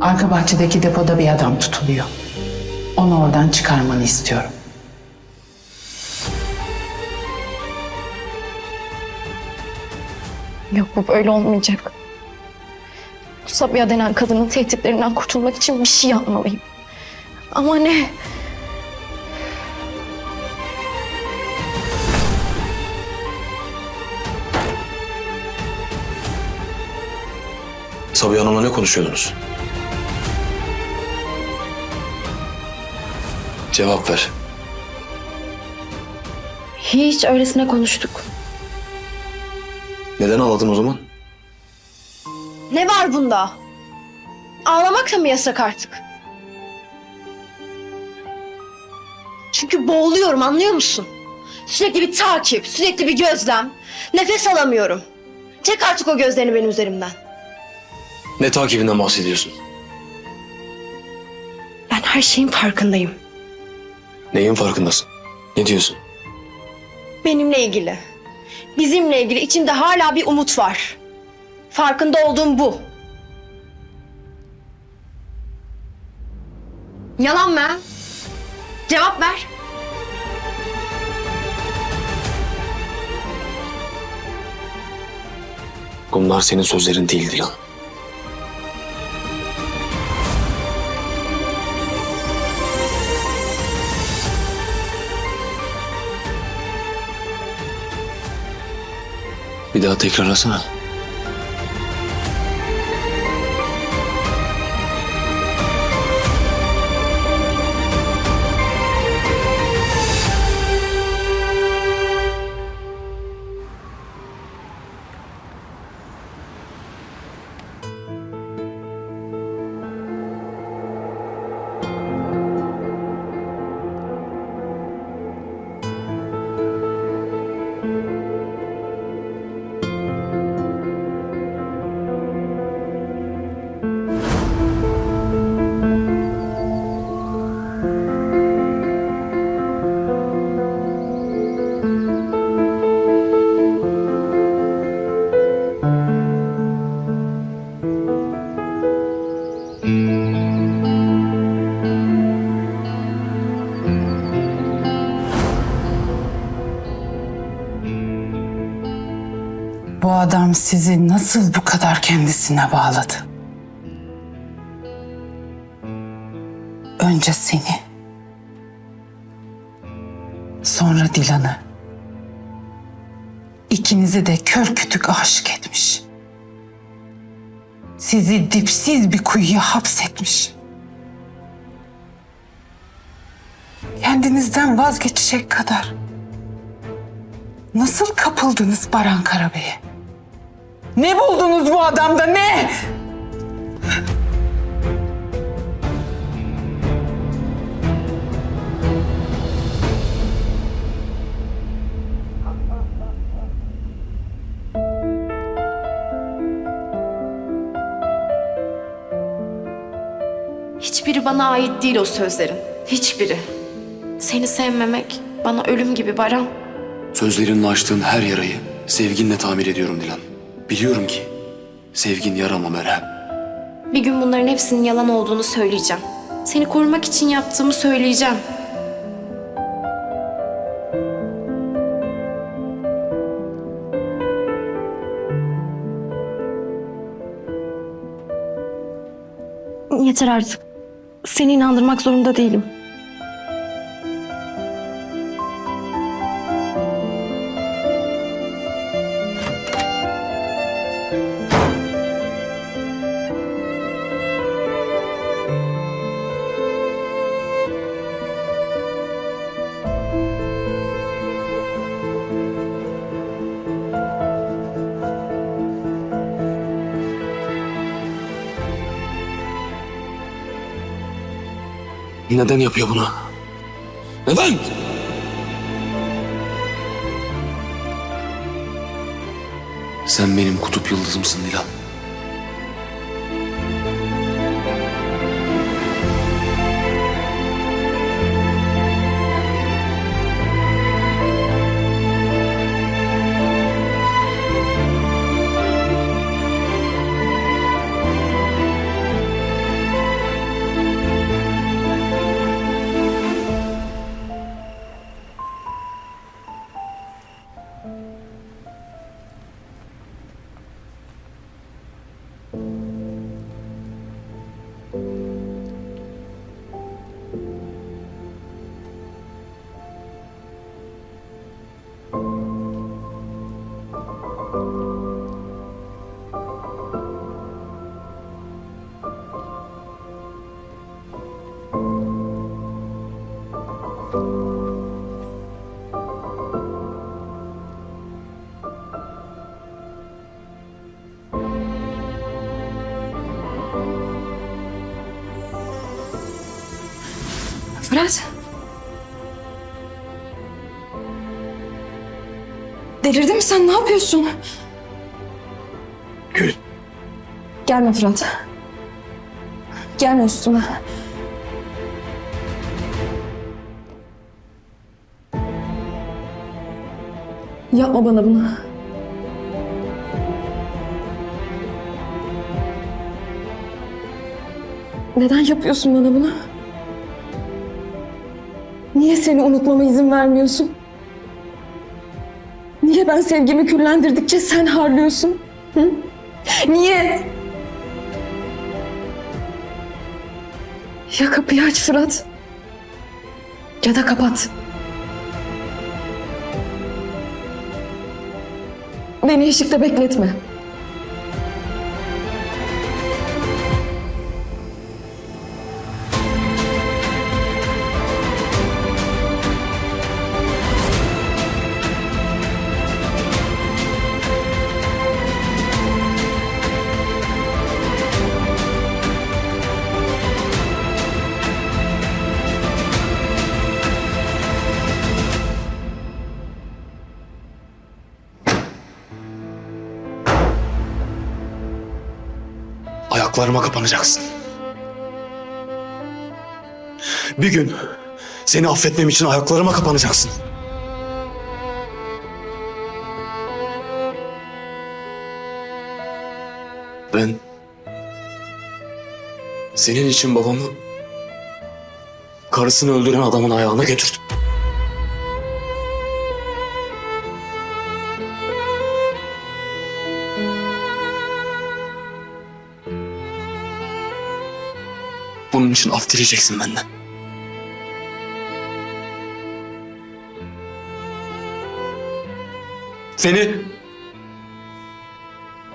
Arka bahçedeki depoda bir adam tutuluyor. Onu oradan çıkarmanı istiyorum. Yok bu böyle olmayacak. Sabiha denen kadının tehditlerinden kurtulmak için bir şey yapmalıyım. Ama ne? Sabiha Hanım'la ne konuşuyordunuz? Cevap ver. Hiç öylesine konuştuk. Neden ağladın o zaman? Ne var bunda? Ağlamak da mı yasak artık? Çünkü boğuluyorum anlıyor musun? Sürekli bir takip, sürekli bir gözlem. Nefes alamıyorum. Çek artık o gözlerini benim üzerimden. Ne takibinden bahsediyorsun? Ben her şeyin farkındayım. Neyin farkındasın? Ne diyorsun? Benimle ilgili. Bizimle ilgili içimde hala bir umut var. Farkında olduğum bu. Yalan mı? Cevap ver. Bunlar senin sözlerin değil Dilan. Bir daha tekrarlasana. Adam sizi nasıl bu kadar kendisine bağladı? Önce seni. Sonra Dilan'ı. İkinizi de kör kütük aşık etmiş. Sizi dipsiz bir kuyuya hapsetmiş. Kendinizden vazgeçecek kadar Nasıl kapıldınız Baran Karabey'e? Ne buldunuz bu adamda ne? Hiçbiri bana ait değil o sözlerin. Hiçbiri. Seni sevmemek bana ölüm gibi Baran. Sözlerinle açtığın her yarayı sevginle tamir ediyorum Dilan. Biliyorum ki sevgin yarama merhem. Bir gün bunların hepsinin yalan olduğunu söyleyeceğim. Seni korumak için yaptığımı söyleyeceğim. Yeter artık. Seni inandırmak zorunda değilim. Neden yapıyor bunu? Neden? Sen benim kutup yıldızımsın Dilan. Fırat. Delirdin mi sen? Ne yapıyorsun? Gül. Gelme Fırat. Gelme üstüme. Yapma bana bunu. Neden yapıyorsun bana bunu? Niye seni unutmama izin vermiyorsun? Niye ben sevgimi küllendirdikçe sen harlıyorsun? Hı? Niye? Ya kapıyı aç Fırat. Ya da kapat. Beni ışıkta bekletme. Ayaklarıma kapanacaksın. Bir gün seni affetmem için ayaklarıma kapanacaksın. Ben senin için babamı karısını öldüren adamın ayağına götürdüm. Bunun için af dileyeceksin benden. Seni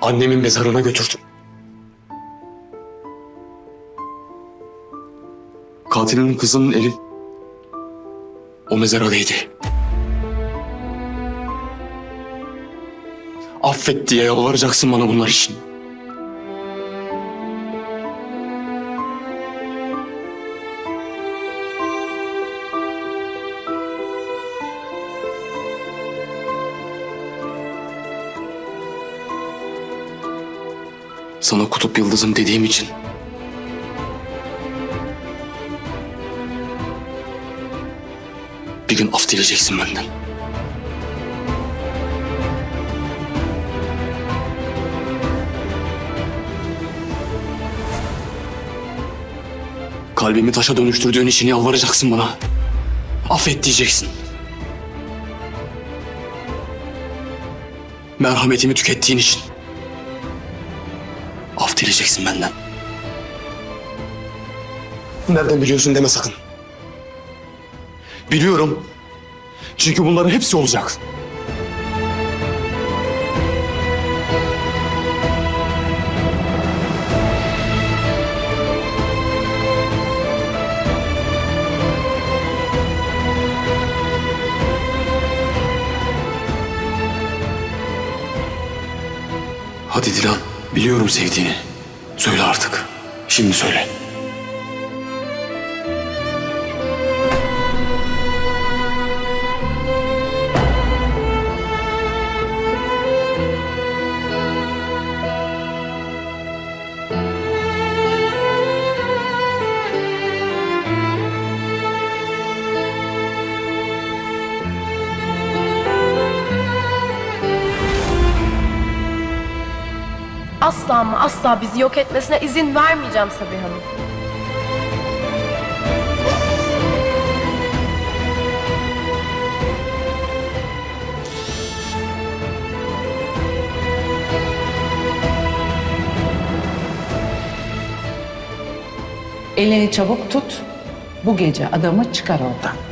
annemin mezarına götürdüm. Katilinin kızının eli o mezara değdi. Affet diye yalvaracaksın bana bunlar için. Sana kutup yıldızım dediğim için. Bir gün af dileyeceksin benden. Kalbimi taşa dönüştürdüğün için yalvaracaksın bana. Affet diyeceksin. Merhametimi tükettiğin için. Af dileyeceksin benden. Nereden biliyorsun deme sakın. Biliyorum. Çünkü bunların hepsi olacak. Hadi Dilan, biliyorum sevdiğini. Söyle artık. Şimdi söyle. Asla ama asla bizi yok etmesine izin vermeyeceğim Sabiha Hanım. Elini çabuk tut. Bu gece adamı çıkar oradan.